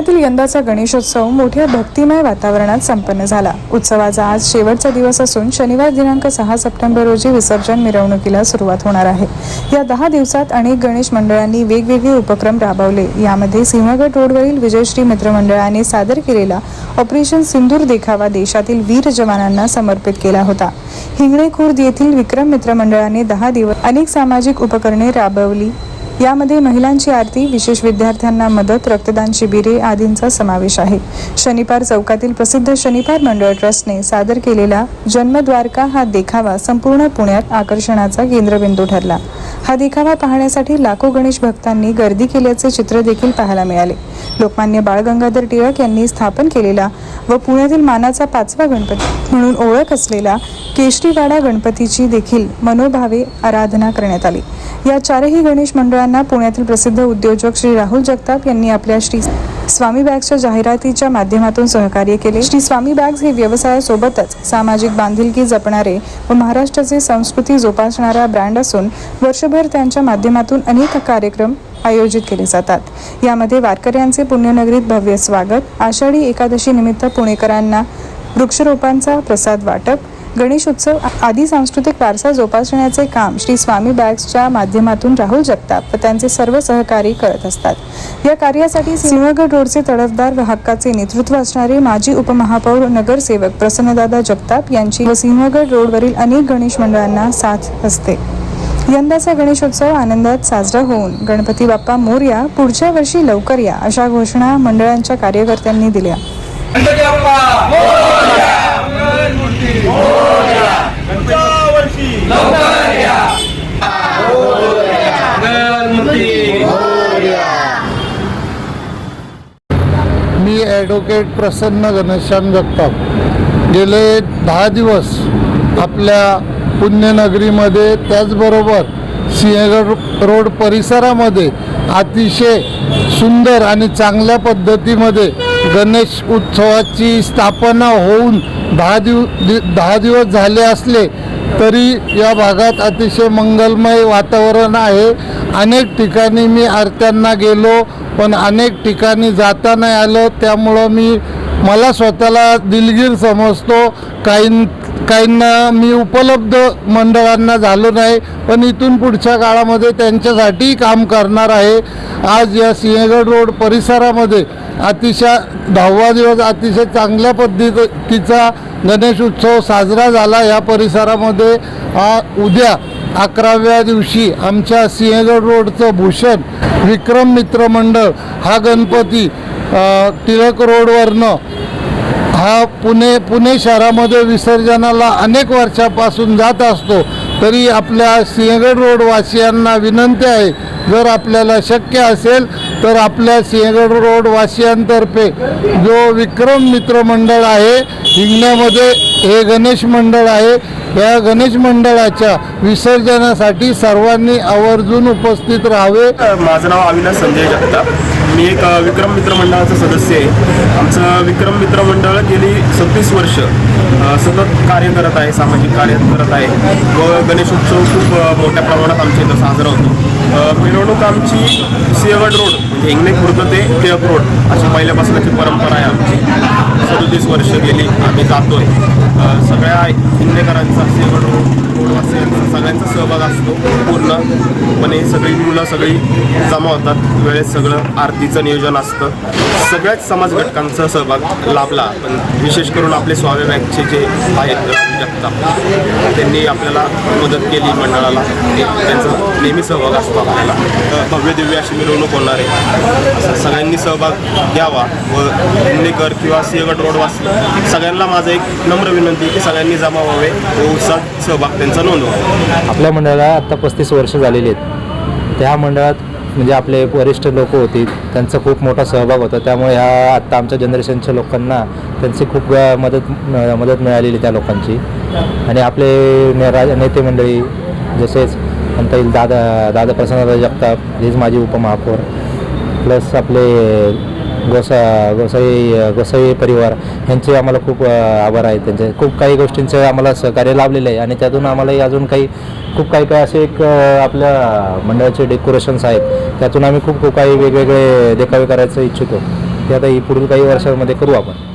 पुण्यातील यंदाचा गणेशोत्सव मोठ्या भक्तिमय वातावरणात संपन्न झाला. उत्सवाचा आज शेवटचा दिवस असून शनिवार दिनांक सहा सप्टेंबर रोजी विसर्जन मिरवणुकीला सुरुवात होणार आहे. या दहा दिवसात अनेक गणेश मंडळांनी वेगवेगळे उपक्रम राबवले. यामध्ये सिंहगड रोडवरील विजयश्री मित्र मंडळाने सादर केलेला ऑपरेशन सिंदूर देखावा देशातील वीर जवानांना समर्पित केला होता. हिंगणे खुर्द येथील विक्रम मित्र मंडळाने दहा दिवस अनेक सामाजिक उपकरणे राबवली. यामध्ये महिलांची आरती विशेष विद्यार्थ्यांना मदत रक्तदान शिबिरे आदींचा समावेश आहे. शनिपार चौकातील प्रसिद्ध शनिपार मंडळ ट्रस्टने सादर केलेला जन्मद्वारका हा देखावा संपूर्ण पुण्यात आकर्षणाचा केंद्रबिंदू ठरला. हा देखावा पाहण्यासाठी लाखो गणेश भक्तांनी गर्दी केल्याचे चित्र देखील पाहायला मिळाले. लोकमान्य बाळ गंगाधर टिळक यांनी स्थापन केलेला व पुण्यातील मानाचा पाचवा गणपती म्हणून ओळख असलेला केशरीवाडा गणपतीची देखील मनोभावे आराधना करण्यात आली. या चारही गणेश मंडळांना पुण्यातील प्रसिद्ध उद्योजक श्री राहुल जगताप यांनी आपल्या श्री स्वामी बॅग्सच्या जाहिरातीच्या माध्यमातून सहकार्य केले. श्री स्वामी बॅग्स हे व्यवसायासोबतच सामाजिक बांधिलकी जपणारे व महाराष्ट्राचे संस्कृती जोपासणारा ब्रँड असून वर्षभर त्यांच्या माध्यमातून अनेक कार्यक्रम आयोजित केले जातात. यामध्ये वारकऱ्यांचे पुण्यनगरीत भव्य स्वागत आषाढी एकादशी निमित्त पुणेकरांना वृक्षरोपांचा प्रसाद वाटप गणेशोत्सव आदी सांस्कृतिक वारसा जोपासण्याचे काम श्री स्वामी बॅग्सच्या माध्यमातून राहुल जगताप व त्यांचे सर्व सहकारी करत असतात. या कार्यासाठी सिंहगड रोडचे तडफदार व हक्काचे नेतृत्व असणारे माजी उपमहापौर नगरसेवक प्रसन्नदादा जगताप यांची व सिंहगड रोडवरील अनेक गणेश मंडळांना साथ असते. यंदाचा गणेशोत्सव आनंदात साजरा होऊन गणपती बाप्पा मोरया पुढच्या वर्षी लवकर या अशा घोषणा मंडळांच्या कार्यकर्त्यांनी दिल्या. गणपती बाप्पा मंगलमूर्ती पुढच्या वर्षी मंगलमूर्ती मी ॲडव्होकेट प्रसन्न घनश्याम जगताप. गेले दहा दिवस आपल्या पुण्यनगरीमध्ये त्याचबरोबर सिंहगड रोड परिसरामध्ये अतिशय सुंदर आणि चांगल्या पद्धतीमध्ये गणेश उत्सवाची स्थापना होऊन दहा दिव दहा दिवस झाले असले तरी या भागात अतिशय मंगलमय वातावरण आहे. अनेक ठिकाणी मी आरत्यांना गेलो पण अनेक ठिकाणी जाता नाही आलं. त्यामुळं मी मला स्वतःला दिलगीर समजतो. काही काहींना मी उपलब्ध मंडळांना झालो नाही पण इथून पुढच्या काळामध्ये त्यांच्यासाठी काम करणार आहे. आज या सिंहगड रोड परिसरामध्ये अतिशय दहावा दिवस अतिशय चांगल्या पद्धतीचा गणेश उत्सव साजरा झाला या परिसरामध्ये. उद्या अकराव्या दिवशी आमच्या सिंहगड रोडचं भूषण विक्रम मित्र मंडळ हा गणपती टिळक रोडवरनं हा पुणे पुणे शहरामध्ये विसर्जनाला अनेक वर्षापासून जात असतो तरी आपल्या सिंहगड रोडवासियांना विनंती आहे जर आपल्याला शक्य असेल तर आपल्या सिंहगड रोड वासियांतर्फे जो विक्रम मित्र मंडळ आहे हिंगण्यामध्ये हे गणेश मंडळ आहे. या गणेश मंडळाच्या विसर्जनासाठी सर्वांनी आवर्जून उपस्थित राहावे. माझं नाव अविनाश संजय जगताप. मी एक विक्रम मित्र मंडळाचा सदस्य आहे. आमचं विक्रम मित्र मंडळ गेली सत्तीस वर्ष सतत कार्य करत आहे सामाजिक कार्य करत आहे. व गणेशोत्सव खूप मोठ्या प्रमाणात आमच्या इथं साजरा होतो. मिरवणूक आमची सिंहगड रोड म्हणजे खुर्द ते टिळक रोड अशी पहिल्यापासूनची परंपरा आहे आमची. सदोतीस वर्ष गेली आम्ही जातोय. आहे सगळ्या हिंदेकरांचा सिंहगड रोड रोडवासी सहभाग असतो पूर्णपणे सगळी मुलं सगळी जमा होतात. वेळेत सगळं आरतीचं नियोजन असतं. सगळ्याच समाज घटकांचा सहभाग लाभला. पण विशेष करून आपले स्वामी बँकचे जे आहेत जगतात जगताप त्यांनी आपल्याला मदत केली मंडळाला. त्यांचा नेहमी सहभाग असतो आपल्याला. भव्य दिव्य अशी मिरवणूक होणार आहे. असं सगळ्यांनी सहभाग घ्यावा व हिंदीकर किंवा सिंहगड रोडवासी सगळ्यांना माझं एक नम्र विनंती की सगळ्यांनी जमा व्हावे व उत्साहात सहभाग त्यांचा नोंदवा. आपल्या मंडळाला आत्ता पस्तीस वर्ष झालेली आहेत. त्या मंडळात म्हणजे आपले वरिष्ठ लोक होती त्यांचा खूप मोठा सहभाग होता. त्यामुळे ह्या आत्ता आमच्या जनरेशनच्या लोकांना त्यांची खूप मदत मदत मिळालेली त्या लोकांची. आणि आपले ने- राज नेते मंडळी जसेच म्हणता येईल दादा दादा प्रसन्न जगताप हेच माझे उपमहापौर. प्लस आपले गोसा गोसाई गोसाई परिवार यांचे आम्हाला खूप आभार आहेत. त्यांचे खूप काही गोष्टींचं आम्हाला सहकार्य लाभलेलं आहे. आणि त्यातून आम्हालाही अजून काही खूप काही काही असे एक आपल्या मंडळाचे डेकोरेशन्स आहेत. त्यातून आम्ही खूप खूप काही वेगवेगळे देखावे करायचं इच्छितो. ते आता ही पुढील काही वर्षांमध्ये करू आपण.